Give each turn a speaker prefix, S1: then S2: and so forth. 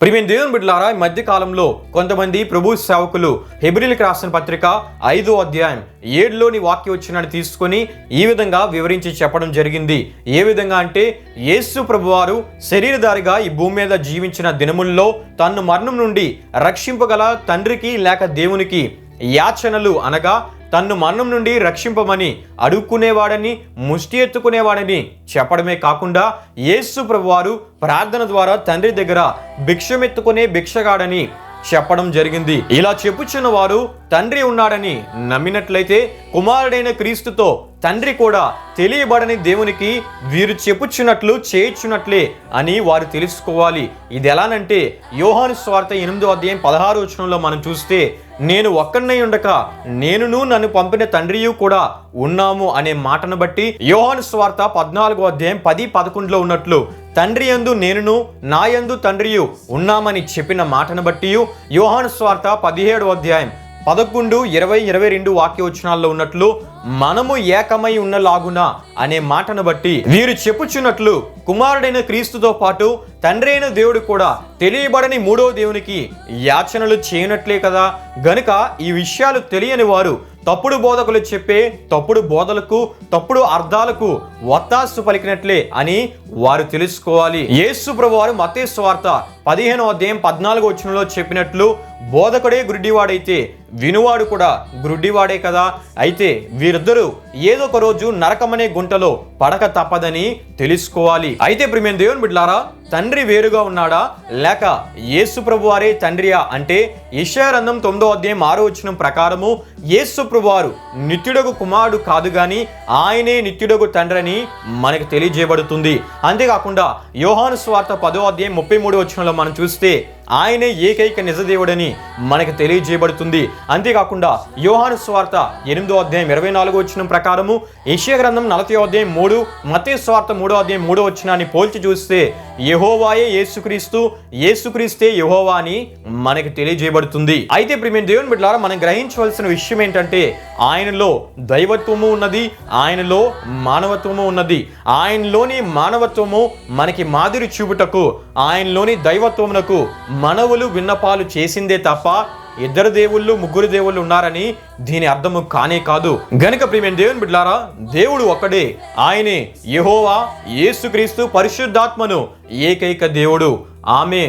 S1: ప్రియమైన దేవుని బిడ్లారా ఈ మధ్య కాలంలో కొంతమంది ప్రభు సేవకులు హెబ్రిల్కి రాసిన పత్రిక ఐదో అధ్యాయం ఏడులోని వాక్య వచ్చినాన్ని తీసుకొని ఈ విధంగా వివరించి చెప్పడం జరిగింది. ఏ విధంగా అంటే యేసు ప్రభువారు శరీరధారిగా ఈ భూమి మీద జీవించిన దినముల్లో తన్ను మరణం నుండి రక్షింపగల తండ్రికి లేక దేవునికి యాచనలు అనగా తన్ను మరణం నుండి రక్షింపమని అడుక్కునేవాడని ముష్టి ఎత్తుకునేవాడని చెప్పడమే కాకుండా యేసు ప్రభువారు ప్రార్థన ద్వారా తండ్రి దగ్గర భిక్షమెత్తుకునే భిక్షగాడని చెప్పడం జరిగింది. ఇలా చెప్పుచున్న వారు తండ్రి ఉన్నాడని నమ్మినట్లయితే కుమారుడైన క్రీస్తుతో తండ్రి కూడా తెలియబడని దేవునికి వీరు చెప్పుచున్నట్లు చేయుచున్నట్లే అని వారు తెలుసుకోవాలి. ఇది ఎలానంటే యోహాను స్వార్థ ఎనిమిదో అధ్యాయం పదహారు వచనంలో మనం చూస్తే నేను ఒక్కడినై ఉండక నేనును నన్ను పంపిన తండ్రియు కూడా ఉన్నాము అనే మాటను బట్టి యోహాను స్వార్థ పద్నాలుగో అధ్యాయం పది పదకొండులో ఉన్నట్లు తండ్రి యందు నేనును నా యందు తండ్రియు ఉన్నామని చెప్పిన మాటను బట్టి యోహాను స్వార్థ పదిహేడు అధ్యాయం పదకొండు ఇరవై ఇరవై రెండు వాక్యవచనాల్లో ఉన్నట్లు మనము ఏకమై ఉన్నలాగున అనే మాటను బట్టి వీరు చెప్పుచున్నట్లు కుమారుడైన క్రీస్తుతో పాటు తండ్రి అయిన దేవుడు కూడా తెలియబడని మూడో దేవునికి యాచనలు చేయనట్లే కదా. గనుక ఈ విషయాలు తెలియని వారు తప్పుడు బోధకులు చెప్పే తప్పుడు బోధలకు తప్పుడు అర్థాలకు వత్తాసు పలికినట్లే అని వారు తెలుసుకోవాలి. యేసు ప్రభు వారు మతే స్వార్థ పదిహేనో అధ్యాయం పద్నాలుగు వచ్చినలో చెప్పినట్లు బోధకుడే గుడ్డివాడైతే వినువాడు కూడా గుడ్డివాడే కదా. అయితే వీరిద్దరూ ఏదో ఒక రోజు నరకమనే గుంటలో పడక తప్పదని తెలుసుకోవాలి. అయితే ప్రిమేం దేవుని బిడ్లారా తండ్రి వేరుగా ఉన్నాడా? లేక యేసుప్రభు వారే తండ్రియా? అంటే యశారంధం తొమ్మిదో అధ్యాయం ఆరో వచ్చిన ప్రకారము యేసు ప్రభువారు నిత్యుడగు కుమారుడు కాదు కానీ ఆయనే నిత్యుడగు తండ్రని మనకు తెలియజేయబడుతుంది. అంతేకాకుండా యోహాను స్వార్థ పదో అధ్యాయం ముప్పై మూడు వచనంలో మనం చూస్తే ఆయనే ఏకైక నిజదేవుడని మనకు తెలియజేయబడుతుంది. అంతేకాకుండా యోహాను స్వార్థ ఎనిమిదో అధ్యాయం ఇరవై నాలుగో వచ్చిన ప్రకారము ఏషియా గ్రంథం నలభై అధ్యాయం మూడు మతే స్వార్థ మూడో అధ్యాయం మూడో వచ్చినాన్ని పోల్చి చూస్తే యహోవాయే యేసుక్రీస్తు యేసుక్రీస్తే యహోవా అని మనకి తెలియజేయబడుతుంది. అయితే ప్రియమైన దేవుని బిడ్డలారా మనం గ్రహించవలసిన విషయం ఏంటంటే ఆయనలో దైవత్వము ఉన్నది ఆయనలో మానవత్వము ఉన్నది. ఆయనలోని మానవత్వము మనకి మాదిరి చూపుటకు ఆయనలోని దైవత్వమునకు మనవులు విన్నపాలు చేసిందే తప్ప ఇద్దరు దేవుళ్ళు ముగ్గురు దేవుళ్ళు ఉన్నారని దీని అర్థము కానే కాదు. గనుక ప్రియమైన దేవుని బిడ్లారా దేవుడు ఒక్కడే. ఆయనే యెహోవా యేసుక్రీస్తు పరిశుద్ధాత్మను ఏకైక దేవుడు. ఆమెన్.